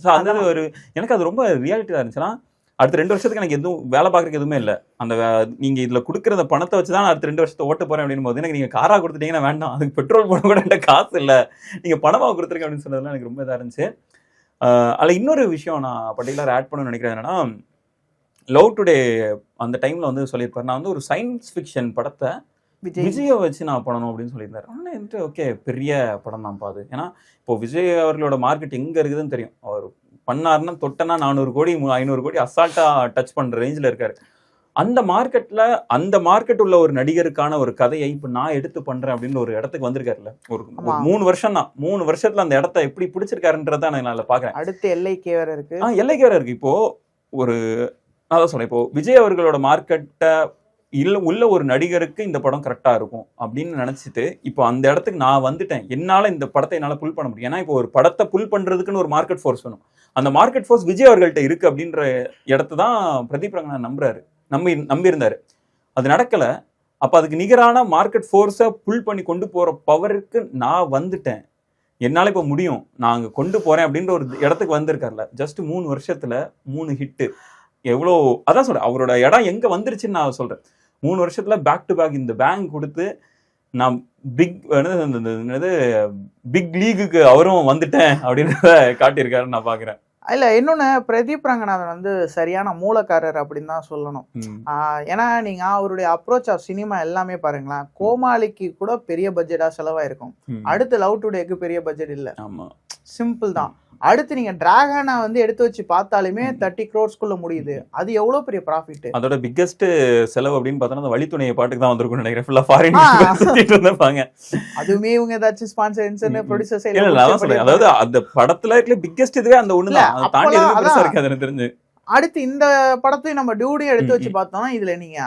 ஸோ அந்த ஒரு எனக்கு அது ரொம்ப ரியாலிட்டி தான் இருந்துச்சுன்னா அடுத்த ரெண்டு வருஷத்துக்கு எனக்கு எதுவும் வேலை பார்க்கறதுக்கு எதுவுமே இல்லை. அந்த வே- நீங்க இதுல கொடுக்குற அந்த பணத்தை வச்சு தான் அடுத்த ரெண்டு வருஷத்தை ஓட்ட போறேன் அப்படின்னு போது எனக்கு நீங்க காரா கொடுத்துட்டீங்கன்னா வேண்டாம். அதுக்கு பெட்ரோல் போட கூட என்கிட்ட காசு இல்லை. நீங்க பணமாக கொடுத்துருங்க அப்படின்னு சொன்னதுலாம் எனக்கு ரொம்ப இதாக இருந்துச்சு. அதுல இன்னொரு விஷயம் நான் பர்டிகுலர் ஆட் பண்ணணும்னு நினைக்கிறேன் என்னன்னா லவ் டுடே அந்த டைம்ல வந்து சொல்லியிருப்பாரு. நான் வந்து ஒரு சயின்ஸ் ஃபிக்ஷன் படத்தை விஜய். விஜயை வச்சு நான் பண்ணணும் அப்படின்னு சொல்லியிருந்தாரு. ஆனால் வந்துட்டு ஓகே பெரிய படம் தான் பாது ஏன்னா இப்போ விஜய் அவர்களோட மார்க்கெட் எங்க இருக்குதுன்னு தெரியும். அவர் பண்ணாருன்னா தொட்டனா நானூறு கோடி ஐநூறு கோடி அசால்ட்டா டச் பண்ற ரேஞ்சில் இருக்காரு. அந்த மார்க்கெட்ல அந்த மார்க்கெட் உள்ள ஒரு நடிகருக்கான ஒரு கதையை இப்போ நான் எடுத்து பண்றேன் அப்படின்னு ஒரு இடத்துக்கு வந்திருக்காருல்ல. ஒரு. மூணு வருஷம் தான் மூணு வருஷத்துல அந்த இடத்த எப்படி பிடிச்சிருக்காருன்றத நான் அதில் பாக்குறேன் அடுத்து எல்லைக்கு வேற இருக்கு. ஆ எல்லைக்கு வேற இருக்கு. இப்போ ஒரு நான் தான் சொல்றேன் இப்போ விஜய் அவர்களோட மார்க்கெட்டை இல்லை உள்ள ஒரு நடிகருக்கு இந்த படம் கரெக்டாக இருக்கும் அப்படின்னு நினச்சிட்டு இப்போ அந்த இடத்துக்கு நான் வந்துட்டேன். என்னால் இந்த படத்தை என்னால் புல் பண்ண முடியும். ஏன்னா இப்போ ஒரு படத்தை புல் பண்ணுறதுக்குன்னு ஒரு மார்க்கெட் ஃபோர்ஸ் வேணும். அந்த மார்க்கெட் ஃபோர்ஸ் விஜய் அவர்கள்ட்ட இருக்குது அப்படின்ற இடத்த தான் பிரதீப் ரங்கனா நம்புறாரு. நம்பி நம்பியிருந்தார். அது நடக்கலை. அப்போ அதுக்கு நிகரான மார்க்கெட் ஃபோர்ஸை புல் பண்ணி கொண்டு போகிற பவருக்கு நான் வந்துட்டேன். என்னால் இப்போ முடியும். நான் அங்கே கொண்டு போகிறேன் அப்படின்ற ஒரு இடத்துக்கு வந்திருக்காருல. ஜஸ்ட் மூணு வருஷத்தில் மூணு ஹிட்டு எவ்வளோ அதான் சொல்கிறேன் அவரோட இடம் எங்கே வந்துருச்சுன்னு நான் சொல்கிறேன் மூணு வருஷத்துல பேக் டு பேக் இந்த பேங்க் கொடுத்து நான் பிக் என்னது பிக் லீகுக்கு அவரும் வந்துட்டேன் அப்படின்றத காட்டியிருக்காருன்னு நான் பாக்குறேன். இல்ல இன்னொன்னு பிரதீப் ரங்கநாதன் வந்து சரியான மூலக்காரர் அப்படின்னு தான் சொல்லணும். ஏன்னா நீங்க அவருடைய அப்ரோச் ஆஃப் சினிமா எல்லாமே பாருங்களேன். கோமாளிக்கு கூட பெரிய பட்ஜெட்டா செலவாயிருக்கும். அடுத்து லவ் டுடேக்கு பெரிய பட்ஜெட் இல்ல. சிம்பிள் தான். அடுத்து நீங்க டிராகனை வந்து எடுத்து வச்சு பார்த்தாலுமே தேர்ட்டி குள்ள முடியுது. அது எவ்வளவு பெரிய ப்ராஃபிட் அதோட பிக்கஸ்ட் செலவு அப்படின்னு பார்த்தோன்னா அந்த வழித்துணையை பாட்டுக்கு தான் வந்திருக்கும்னு நினைக்கிறேன். ஃபுல்லா ஃபாரின் இருந்திருப்பாங்க அதுவுமே இவங்க ஏதாச்சும் ஸ்பான்சர் ம், ம். ப்ரொடியூசர் இல்ல அதாவது அந்த படத்துல இருக்கிற பிக்கஸ்ட் இதுவே அந்த ஒண்ணுதான். இல்ல, அதை தாண்டி பெருசா. இருக்காது எனக்கு தெரிஞ்சு. அடுத்து இந்த படத்தையும் நம்ம டியூடியும் எடுத்து வச்சு பார்த்தோம்னா இதுல நீங்க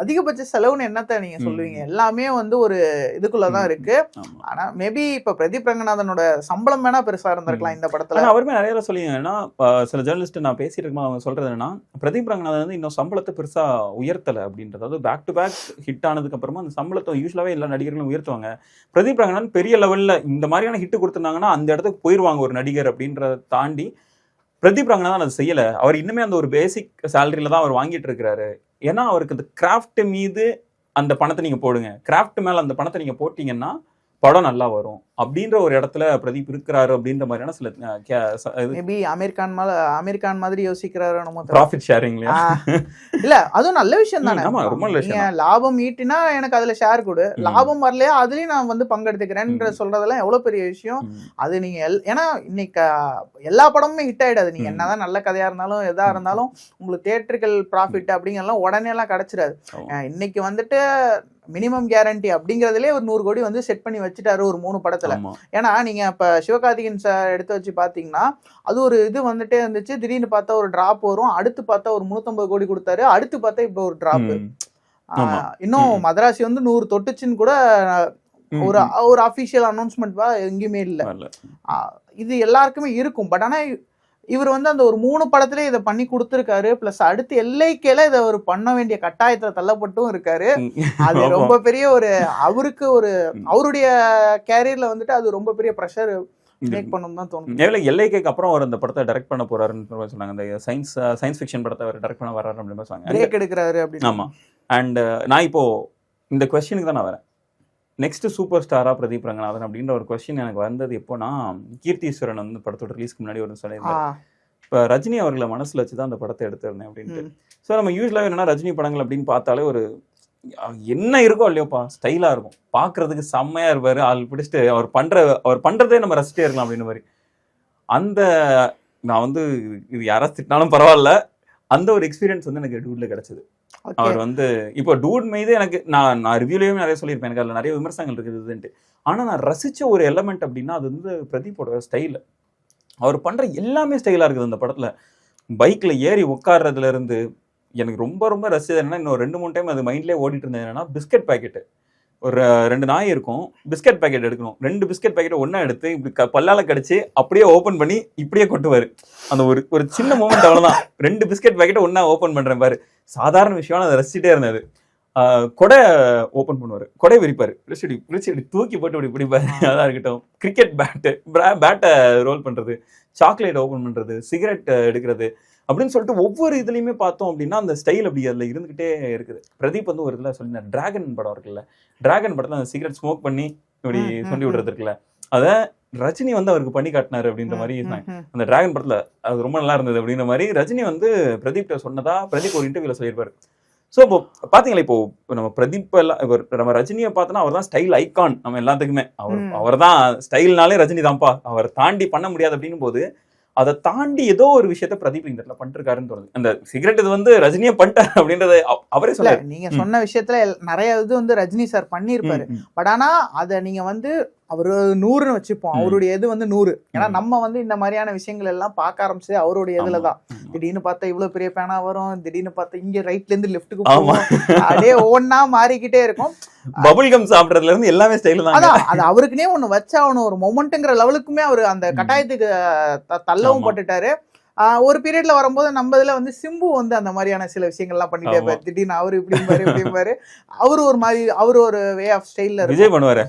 அதிகபட்ச செலவுன்னு என்னத்த நீங்க. சொல்லுவீங்க? எல்லாமே வந்து ஒரு இதுக்குள்ளதான். இருக்கு. ஆனா மேபி இப்ப பிரதீப் ரங்கநாதனோட சம்பளம் வேணா பெருசா இருந்திருக்கலாம் இந்த படத்துல. அவருமே நிறைய சொல்லிங்க ஏன்னா அஹ், சில ஜேர்னலிஸ்ட் நான் பேசிட்டு இருக்கும்போது அவங்க சொல்றது என்னன்னா பிரதீப் ரங்கநாதன் வந்து இன்னும் சம்பளத்தை பெருசா உயர்த்தல அப்படின்றது. அதாவது பேக் டு பேக் ஹிட் ஆனதுக்கு அப்புறமா அந்த சம்பளத்தை யூஸ்வலாவே எல்லா நடிகர்களும் உயர்த்துவாங்க. பிரதீப் ரங்கநாதன் பெரிய லெவல்ல இந்த மாதிரியான ஹிட் கொடுத்திருந்தாங்கன்னா அந்த இடத்துக்கு போயிருவாங்க ஒரு நடிகர் அப்படின்றத தாண்டி பிரதீப் ரங்கநாதன் அதை செய்யலை. அவர் இன்னுமே அந்த ஒரு பேசிக் சேலரியில தான் அவர் வாங்கிட்டு இருக்கிறாரு. ஏன்னா அவருக்கு அந்த கிராஃப்ட் மீது அந்த பணத்தை நீங்க போடுங்க. கிராஃப்ட் மேல அந்த பணத்தை நீங்க போட்டிங்கன்னா படம் நல்லா வரும் அப்படின்ற ஒரு இடத்துல பிரதீப் இருக்கிறாரு அப்படின்ற மாதிரியான சில மேபி அமெரிக்கான் மேல அமெரிக்கான் மாதிரி யோசிக்கிறாரோ. ப்ராஃபிட் ஷேரிங் இல்ல அதுவும் நல்ல விஷயம் தானே. ரொம்ப லாபம் ஈட்டினா எனக்கு அதுல ஷேர் கொடு. லாபம் வரலையா அதுலயும் நான் வந்து பங்கெடுத்துக்கிறேன்ற. சொல்றதெல்லாம் எவ்வளவு பெரிய விஷயம். அது நீங்க ஏன்னா இன்னைக்கு எல்லா படமுமே ஹிட் ஆயிடாது. நீங்க. என்னதான் நல்ல கதையா இருந்தாலும் எதா இருந்தாலும் உங்களுக்கு தேட்டர்கள் ப்ராஃபிட் அப்படிங்கறதெல்லாம் உடனே எல்லாம் கிடைச்சிடாது. இன்னைக்கு வந்துட்டு மினிமம் கேரண்டி அப்படிங்கறதுலயே ஒரு நூறு கோடி வந்து செட் பண்ணி வச்சுட்டாரு ஒரு மூணு படத்துல. ஏன்னா நீங்க இப்ப சிவகார்த்திகேயன் சார் எடுத்து வச்சு பாத்தீங்கன்னா அது ஒரு இது வந்துட்டே இருந்துச்சு. திடீர்னு பார்த்தா ஒரு டிராப் வரும். அடுத்து பார்த்தா ஒரு முன்னூத்தம்பது கோடி கொடுத்தாரு. அடுத்து பார்த்தா இப்ப ஒரு டிராப். இன்னும். மதராசி வந்து நூறு தொட்டுச்சுன்னு கூட ஒரு. ஒரு அபிஷியல் அனௌன்ஸ்மெண்ட் எங்கேயுமே இல்ல. இது எல்லாருக்குமே இருக்கும். பட் ஆனா இ- இவர் வந்து அந்த ஒரு மூணு படத்துல இதை பண்ணி கொடுத்துருக்காரு. பிளஸ் அடுத்து எல்லைக்கேல இதை ஒரு பண்ண வேண்டிய கட்டாயத்துல தள்ளப்பட்டும் இருக்காரு. அது. ரொம்ப பெரிய ஒரு அவருக்கு ஒரு. அவருடைய கேரியர்ல வந்துட்டு அது ரொம்ப பெரிய ப்ரெஷர் மேக் பண்ணும் தான் எவ்வளவு எல்லைக்கு அப்புறம் அவர் அந்த படத்தை டைரக்ட் பண்ண போறாருன்னு சொன்னாங்க. அந்த சயின்ஸ் சயின்ஸ் ஃபிக்ஷன் படத்தை அவர் டைரக்ட் பண்ண வர்றாரு அப்படின்னு சொன்னாங்க. எடுக்கிறாரு அப்படின்னு. ஆமா. அண்ட் நான் இப்போ இந்த கொஸ்டினுக்கு தான் நான் வரேன். நெக்ஸ்ட் சூப்பர் ஸ்டாரா பிரதீப் ரங்கநாதன் அப்படின்ற ஒரு கொஸ்டின் எனக்கு வந்தது எப்போனா கீர்த்தீஸ்வரன் வந்து படத்தோட ரிலீஸ்க்கு முன்னாடி ஒரு சொல்லியிருந்தாரு. இப்போ ரஜினி அவர்களை மனசுல வச்சு தான் அந்த படத்தை எடுத்திருந்தேன் அப்படின்ட்டு. ஸோ நம்ம யூஸ்வலாக என்னன்னா ரஜினி படங்கள் அப்படின்னு பார்த்தாலே ஒரு என்ன இருக்கோ இல்லையோப்பா ஸ்டைலாக இருக்கும். பார்க்கறதுக்கு செம்மையா இருப்பாரு. ஆள் பிடிச்சிட்டு அவர் பண்ற அவர் பண்றதே நம்ம ரசிச்சிட்டே இருக்கலாம் அப்படின்னு மாதிரி. அந்த நான் வந்து இது யாரா திட்டினாலும் பரவாயில்ல. அந்த ஒரு எக்ஸ்பீரியன்ஸ் வந்து எனக்கு டூட்ல கிடைச்சது. அவர் வந்து இப்போ டூட் மீது எனக்கு நான் நான் ரிவ்யூலையும் நிறைய சொல்லியிருப்பேன். எனக்கு அதில் நிறைய விமர்சனங்கள் இருக்குதுன்ட்டு ஆனால் நான் ரசிச்ச ஒரு எலமெண்ட் அப்படின்னா அது வந்து பிரதீப்போட ஸ்டைல் அவர் பண்ற எல்லாமே ஸ்டைலாக இருக்குது அந்த படத்துல. பைக்ல ஏறி உட்கார்றதுல இருந்து எனக்கு ரொம்ப ரொம்ப ரசித்தது என்னன்னா இன்னும் ரெண்டு மூணு டைம் அது மைண்ட்லேயே ஓடிட்டு இருந்தது என்னன்னா பிஸ்கட் பாக்கெட்டு. ஒரு ரெண்டு நாய் இருக்கும் பிஸ்கட் பாக்கெட் எடுக்கணும். ரெண்டு பிஸ்கட் பாக்கெட் ஒண்ணா எடுத்து இப்படி க- பல்லால கடிச்சு அப்படியே ஓபன் பண்ணி இப்படியே கொட்டுவாரு. அந்த ஒரு ஒரு சின்ன மூமெண்ட் அவ்வளவுதான். ரெண்டு பிஸ்கட் பாக்கெட் ஒண்ணா ஓபன் பண்றேன் பாரு. சாதாரண விஷயம் அதை ரசிச்சுட்டே இருந்தது. கொடை ஓபன் பண்ணுவாரு. கொடை விரிப்பாரு. பிரிச்சு இப்படி தூக்கி போட்டு இப்படி பிடிப்பாரு. அதான் இருக்கட்டும். கிரிக்கெட் பேட்டு பேட்டை ரோல் பண்றது. சாக்லேட் ஓபன் பண்றது. சிகரெட் எடுக்கிறது. அப்படின்னு சொல்லிட்டு ஒவ்வொரு இதுலயுமே பார்த்தோம் அப்படின்னா அந்த ஸ்டைல் அப்படி அதுல இருந்துகிட்டே இருக்குது பிரதீப் வந்து ஒரு இதுல சொல்லியிருந்தார் டிராகன் படம் இருக்குல்ல டிராகன் படத்துல அந்த சிகரெட் ஸ்மோக் பண்ணி இப்படி சொல்லி. விடுறது இருக்குல்ல அத ரஜினி வந்து அவருக்கு பண்ணி காட்டினாரு அப்படின்ற மாதிரி. அந்த டிராகன் படத்துல அது ரொம்ப நல்லா இருந்தது அப்படின்ற மாதிரி ரஜினி வந்து பிரதீப்ட சொன்னதா பிரதீப் ஒரு இன்டர்வியூல சொல்லியிருப்பாரு ஸோ இப்போ பாத்தீங்களா இப்போ நம்ம பிரதீப் எல்லாம் இப்போ நம்ம ரஜினியை பார்த்தோன்னா அவர் தான் ஸ்டைல் ஐகான் நம்ம எல்லாத்துக்குமே அவர். அவர் தான் ஸ்டைல்னாலே ரஜினி தான்ப்பா அவர் தாண்டி பண்ண முடியாது அப்படின்னும் போது அதை தாண்டி ஏதோ ஒரு விஷயத்த பிரதீப் இந்த இடத்துல பண்ணிருக்காருன்னு தோணுது. அந்த சிகரெட் இது வந்து ரஜினியே பண்ணிட்டாரு அப்படின்றத அவ- அவரே சொல்ல நீங்க சொன்ன விஷயத்துல நிறைய இது வந்து ரஜினி சார் பண்ணியிருப்பாரு. பட் ஆனா அத நீங்க வந்து அவரு நூறுன்னு வச்சுப்போம். அவருடைய இது வந்து நூறு. ஏன்னா. நம்ம வந்து இந்த மாதிரியான விஷயங்கள் எல்லாம் பார்க்க ஆரம்பிச்சது அவருடைய இதுல தான். திடீர்னு பார்த்தா இவ்வளவு பெரிய பேனா வரும். திடீர்னு பார்த்தா இங்க ரைட்ல இருந்து லெஃப்ட்டுக்கு போகும். அப்படியே ஒவ்வொன்னா மாறிக்கிட்டே இருக்கும். பபுள் கம் சாப்பிடறதுல இருந்து எல்லாமே ஸ்டைல் தான் அதான் அது அவருக்குனே ஒண்ணு வச்சா அவனு ஒரு மொமெண்ட்ங்கிற லெவலுக்குமே அவர் அந்த. கட்டாயத்துக்கு தள்ளவும். பட்டுட்டாரு. ஆஹ் ஒரு பீரியட்ல வரும்போது நம்ம இதுல வந்து சிம்பு வந்து அந்த மாதிரியான சில விஷயங்கள்லாம் பண்ணிட்டே திடீர்னு அவரு இப்படி பாரு இப்படி பாரு அவரு ஒரு மாதிரி அவரு ஒரு வே ஆஃப் ஸ்டைல்ல விஜய் பண்ணுவாரு.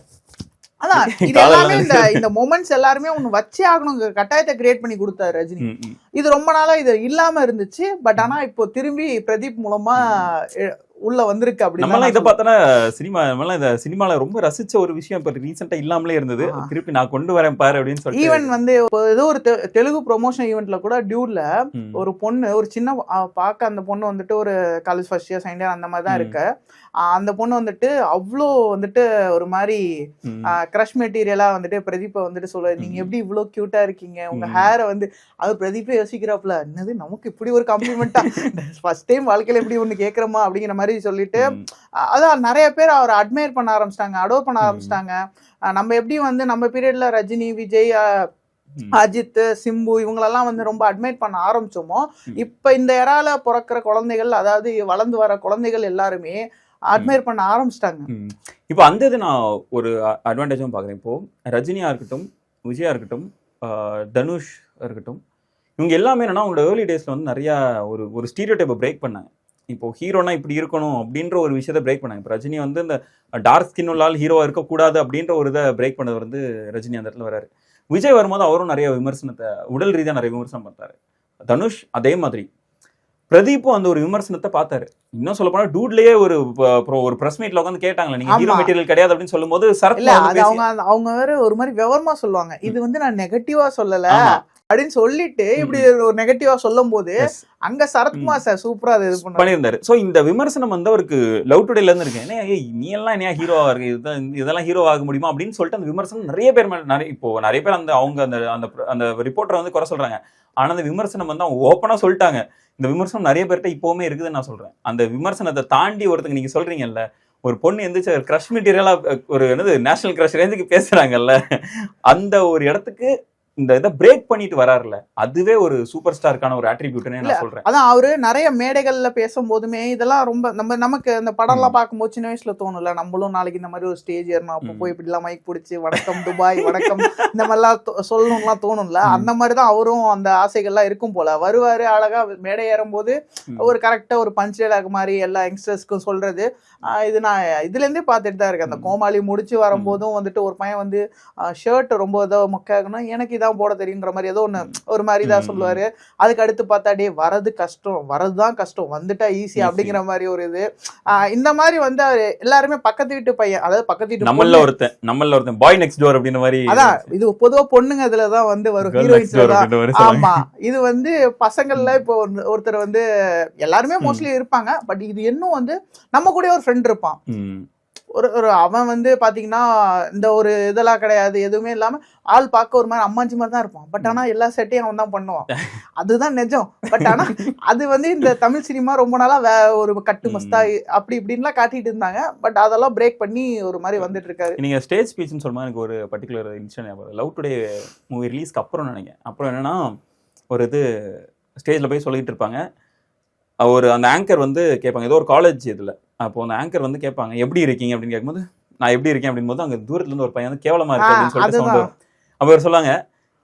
அதான் (laughs) இது எல்லாமே இந்த இந்த மொமெண்ட்ஸ் எல்லாருமே ஒண்ணு வச்சே ஆகணுங்க. கட்டாயத்தை கிரியேட் பண்ணி கொடுத்தாரு ரஜினி. இது ரொம்ப நாளா இது இல்லாம இருந்துச்சு. பட் ஆனா இப்போ திரும்பி பிரதீப் மூலமா உள்ள வந்திருக்கு நம்மலாம் இதை அப்படின்னு பார்த்தோன்னா சினிமா நம்மலாம் இந்த சினிமால ரொம்ப ரசிச்ச ஒரு விஷயம் இப்ப ரீசெண்டா இல்லாமலே இருந்தது. திருப்பி நான் கொண்டு வரேன் பாரு அப்படின்னு சொல்லிட்டு ஈவன் வந்து ஏதோ ஒரு தெலுங்கு ப்ரொமோஷன் ஈவெண்ட்ல கூட டியூட்ல ம், ஒரு பொண்ணு ஒரு சின்ன ஆ, பார்க்க அந்த பொண்ணு வந்துட்டு ஒரு college first year second year அந்த மாதிரி தான். இருக்கு. அந்த பொண்ணு வந்துட்டு அவ்வளோ வந்துட்டு ஒரு மாதிரி. க்ரஷ் மெட்டீரியலா வந்துட்டு பிரதீப்பை வந்துட்டு சொல்ல நீங்க ம். எப்படி இவ்வளோ கியூட்டா இருக்கீங்க உங்க ம். ஹேரை வந்து அது பிரதீப்பே யோசிக்கிறாப்ல என்னது நமக்கு இப்படி ஒரு காம்ப்ளிமெண்டா ஃபர்ஸ்ட் டைம் வாழ்க்கையில இப்படி ஒண்ணு கேக்குறோமா அப்படிங்கிற மாதிரி சொல்லிட்டு அதான் நிறைய பேர் அவரை அட்மையர் பண்ண ஆரம்பிச்சிட்டாங்க அடோ பண்ண. ஆரம்பிச்சிட்டாங்க நம்ம எப்படி வந்து நம்ம பீரியட்ல ரஜினி விஜய். அஜித் சிம்பு இவங்களெல்லாம் வந்து ரொம்ப அட்மைட் பண்ண ஆரம்பிச்சோமோ. இப்ப இந்த இறால பிறக்கிற குழந்தைகள் அதாவது வளர்ந்து வர குழந்தைகள் எல்லாருமே அட்மையர் பண்ண ஆரம்பிச்சிட்டாங்க. இப்போ அந்த இது நான் ஒரு அட்வான்டேஜும் பார்க்குறேன். இப்போ ரஜினியா இருக்கட்டும் விஜயா இருக்கட்டும் தனுஷ் இருக்கட்டும் இவங்க எல்லாமே என்னன்னா அவங்களோட ஏர்லி டேஸில் வந்து நிறையா ஒரு ஒரு ஸ்டீரியோ டைப்பை பிரேக் பண்ணாங்க. இப்போ ஹீரோனா இப்படி இருக்கணும் அப்படின்ற ஒரு விஷயத்தை பிரேக் பண்ணாங்க. இப்போ ரஜினி வந்து இந்த டார்க் ஸ்கின் உள்ளால் ஹீரோ இருக்கக்கூடாது அப்படின்ற ஒரு இதை பிரேக் பண்ணது வந்து ரஜினி அந்த இடத்துல வராரு. விஜய் வரும்போது அவரும் நிறைய விமர்சனத்தை உடல் ரீதியாக நிறைய விமர்சனம் பார்த்தாரு தனுஷ் அதே மாதிரி. பிரதீப்பும் அந்த ஒரு விமர்சனத்தை பார்த்தாரு இன்னும் சொல்ல போனா டூட்லயே ஒரு ஒரு பிரஸ் மீட்ல உட்காந்து கேட்டாங்களே நீங்க ஹீரோ. மெட்டீரியல் கிடையாது அப்படின்னு சொல்லும்போது சரத் அவங்க அவங்க வேற ஒரு மாதிரி விவரமா சொல்லுவாங்க இது வந்து நான் நெகட்டிவா சொல்லல. அப்படின்னு சொல்லிட்டு இப்படி ஒரு நெகட்டிவா சொல்லும் போது. அங்க சரத்குமார் சார் சூப்பரா அது இது பண்ணியிருந்தாரு. சோ இந்த விமர்சனம் வந்து அவருக்கு லவ் டுடேல இருந்து இருக்கு. ஏய், நீ எல்லாம் என்ன ஹீரோவா இருக்கு? இதுதான் இதெல்லாம் ஹீரோ ஆக முடியுமா? அப்படின்னு சொல்லிட்டு அந்த விமர்சனம் நிறைய பேர் நிறைய இப்போ நிறைய பேர் அந்த அவங்க அந்த அந்த அந்த ரிப்போர்ட்டரை வந்து குறை சொல்றாங்க. ஆனா அந்த விமர்சனம் வந்து அவங்க ஓப்பனா சொல்லிட்டாங்க. இந்த விமர்சனம் நிறைய பேர்ட்ட இப்பவுமே இருக்குதுன்னு நான் சொல்றேன். அந்த விமர்சனத்தை தாண்டி ஒருத்தங்க நீங்க சொல்றீங்கல்ல ஒரு பொண்ணு எந்திரிச்சு கிரஷ் மெட்டீரியலா ஒரு என்னது நேஷனல் கிரஷ் ரேஞ்சுக்கு பேசுறாங்கல்ல அந்த ஒரு இடத்துக்கு இந்த இதை பிரேக் பண்ணிட்டு வராருல அதுவே ஒரு சூப்பர் ஸ்டாருக்கான ஒரு அட்ரிபியூட்னே இல்ல, நான் சொல்றேன். அதான் அவரு நிறைய மேடைகள்ல பேசும்போதுமே இதெல்லாம் ரொம்ப நம்ம நமக்கு இந்த படம்லாம் பார்க்கும்போது சின்ன வயசுல தோணும்ல நம்மளும் நாளைக்கு இந்த மாதிரி ஒரு ஸ்டேஜ் ஏறணும். அப்போ. போய் இப்படி எல்லாம் மைக் பிடிச்சி வணக்கம் துபாய் வணக்கம் இந்த மாதிரிலாம் சொல்லணும்லாம் தோணும்ல. அந்த மாதிரி தான் அவரும் அந்த ஆசைகள்லாம் இருக்கும் போல. வருவாரு அழகா மேடை ஏறும்போது. ஒரு கரெக்டா ஒரு பஞ்ச் டைலாக் மாதிரி எல்லா யங்ஸ்டர்ஸ்க்கும் சொல்றது. இது நான் இதுல இருந்தே பார்த்துட்டு தான் இருக்கேன். அந்த. கோமாளி முடிச்சு வரும்போதும் வந்துட்டு ஒரு பையன் வந்து ஷர்ட் ரொம்ப இதோ மொக்கையாகணும். எனக்கு இதான் போட தெரியுங்கிற மாதிரி ஏதோ ஒண்ணு ஒரு மாதிரி தான். சொல்லுவாரு அதுக்கு அடுத்து பார்த்தா டே வரது கஷ்டம் வரதுதான் கஷ்டம் வந்துட்டா ஈஸி. அப்படிங்கிற மாதிரி ஒரு இது இந்த மாதிரி வந்து அவரு எல்லாருமே பக்கத்து வீட்டு பையன் அதாவது பக்கத்து வீட்டு நம்மள. ஒருத்தன் நம்மள ஒருத்தன் பாய் நெக்ஸ்ட் டோர் அப்படின்ற மாதிரி அதான் இது பொதுவா பொண்ணுங்க இதுலதான் வந்து வரும் ஹீரோயின்ஸ்ல தான். ஆமா இது வந்து பசங்கள்ல இப்போ ஒரு- ஒருத்தர் வந்து எல்லாருமே மோஸ்ட்லி இருப்பாங்க பட் இது இன்னும் வந்து நம்ம கூட ஒரு ஃப்ரெண்ட் இருப்பான். ஒரு ஒரு அவன் வந்து பாத்தீங்கன்னா இந்த ஒரு இதெல்லாம் கிடையாது. எதுவுமே இல்லாம ஆள் பார்க்க ஒரு மாதிரி அம்மாஞ்சி மாதிரி தான் இருப்பான். பட் ஆனா எல்லா செட்டையும் அவன் தான் பண்ணுவான். (laughs) அதுதான் நிஜம். பட் ஆனா அது வந்து இந்த தமிழ் சினிமா ரொம்ப நாளா வே ஒரு கட்டு. மஸ்தா அப்படி இப்படின்லாம் காட்டிட்டு இருந்தாங்க. பட் அதெல்லாம் பிரேக் பண்ணி ஒரு மாதிரி வந்துட்டு இருக்காரு. நீங்க ஸ்டேஜ் ஸ்பீச்னு சொல்லும்போது எனக்கு ஒரு particular incident Love Today movie ரிலீஸ்க்கு அப்புறம் நினைக்கிறேன். அப்புறம் என்னன்னா ஒரு இது ஸ்டேஜ்ல போய் சொல்லிட்டு இருப்பாங்க. ஒரு அந்த ஆங்கர் வந்து கேட்பாங்க. ஏதோ ஒரு காலேஜ் இதுல. அப்போ அந்த ஆங்கர் வந்து கேட்பாங்க எப்படி இருக்கீங்க? அப்படின்னு கேட்கும்போது நான் எப்படி இருக்கேன்? அப்படின் போது அங்க தூரத்துல இருந்து ஒரு பையன் வந்து கேவலமா இருக்கு அப்படின்னு சொல்லிட்டு. சவுண்ட் அவர் சொல்லாங்க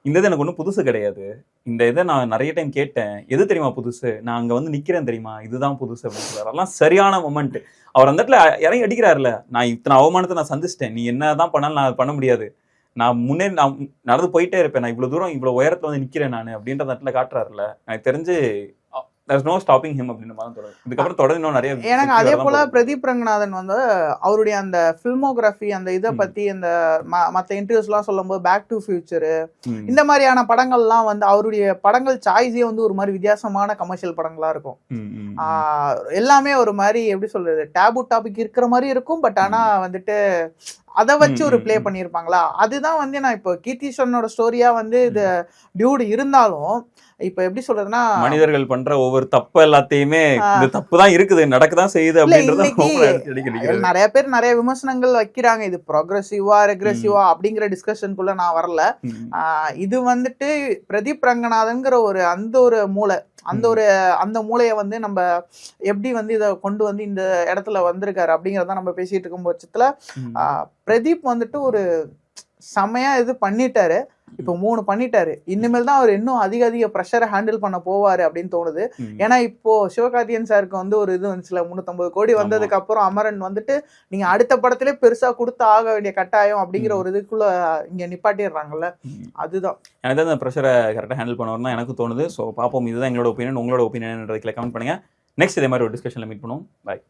இந்த இது எனக்கு ஒன்றும் புதுசு கிடையாது. இந்த இதை நான் நிறைய டைம் கேட்டேன். எது தெரியுமா புதுசு? நான் அங்க வந்து நிக்கிறேன் தெரியுமா? இதுதான் புதுசு. அப்படின்னு சொல்றாரு. அதெல்லாம் சரியான மொமெண்ட் அவர் அந்த இடத்துல இறங்கி அடிக்கிறாருல. நான் இத்தனை அவமானத்தை நான் சந்திச்சிட்டேன். நீ என்னதான் பண்ணாலும் நான் பண்ண முடியாது. நான் முன்னே நான் நடந்து போயிட்டே இருப்பேன். நான் இவ்வளவு தூரம் இவ்வளவு உயரத்துல வந்து நிக்கிறேன் நான் அப்படின்ற அந்த இடத்துல காட்டுறாருல. எனக்கு தெரிஞ்சு there's நோ ஸ்டாப்பிங் ஹிம் அப்படின்னு மாதிரி தோணுது இதுக்கப்புறம் தொடர்ந்து இன்னும் நிறைய எனக்கு அதே போல. பிரதீப் ரங்கநாதன் வந்து அவருடைய அந்த ஃபில்மோகிராஃபி அந்த இதை. பத்தி அந்த ம- மத்த இன்டர்வியூஸ்லாம் சொல்லும்போது பேக் டு ஃபியூச்சர். இந்த மாதிரியான படங்கள்லாம் வந்து அவருடைய படங்கள் சாய்ஸே வந்து ஒரு மாதிரி வித்தியாசமான கமர்ஷியல் படங்களா இருக்கும் எல்லாமே ஒரு மாதிரி எப்படி சொல்றது டேபு டாபிக் இருக்கிற மாதிரி இருக்கும் பட் ஆனா வந்துட்டு அதை வச்சு ஒரு ப்ளே. பண்ணியிருப்பாங்களா அதுதான் வந்து நான் இப்போ கீர்த்திஷனோட ஸ்டோரியா வந்து இது டியூடு இருந்தாலும் இப்போ எப்படி சொல்றதுன்னா மனிதர்கள் பண்ற ஒவ்வொரு தப்பு எல்லாத்தையுமே. இந்த தப்பு தான் இருக்குது நடக்கதான் செய்யுது இல்ல, அப்படின்றத. நிறைய பேர் நிறைய விமர்சனங்கள் வைக்கிறாங்க இது ப்ரோக்ரஸிவா ரெக்ரெசிவா அப்படிங்கிற டிஸ்கஷனுக்குள்ள நான் வரல இது வந்துட்டு பிரதீப் ரங்கநாதன்ங்கிற ஒரு அந்த ஒரு மூளை அந்த. ஒரு அந்த மூளையை வந்து நம்ம எப்படி வந்து இதை கொண்டு வந்து இந்த இடத்துல வந்திருக்காரு அப்படிங்கிறத நம்ம பேசிட்டு இருக்கும் பட்சத்துல பிரதீப் வந்துட்டு ஒரு செமையா இது பண்ணிட்டாரு இப்போ மூணு பண்ணிட்டாரு. இனிமேல் தான் அவர் இன்னும் அதிக அதிக ப்ரெஷரை ஹேண்டில் பண்ண போவாரு அப்படின்னு தோணுது. ஏன்னா இப்போ சிவகார்த்தியன் சாருக்கு வந்து ஒரு இது வந்துச்சுல முன்னூத்தம்பது கோடி வந்ததுக்கு அப்புறம் அமரன் வந்துட்டு நீங்க அடுத்த படத்திலே பெருசா கொடுத்து ஆக வேண்டிய கட்டாயம் அப்படிங்கிற. ஒரு இதுக்குள்ள இங்க நிப்பாட்டிடுறாங்கல்ல. அதுதான். எனக்கு தான் இந்த ப்ரெஷரை கரெக்டாக ஹேண்டில் பண்ணுவார்னு எனக்கு தோணுது. ஸோ பார்ப்போம். இதுதான் எங்களோட ஒப்பீனியன் உங்களோட ஒப்பீனியன்றதுல கமெண்ட் பண்ணுங்க. நெக்ஸ்ட் இதே மாதிரி ஒரு டிஸ்கஷனில் மீட் பண்ணுவோம். பாய்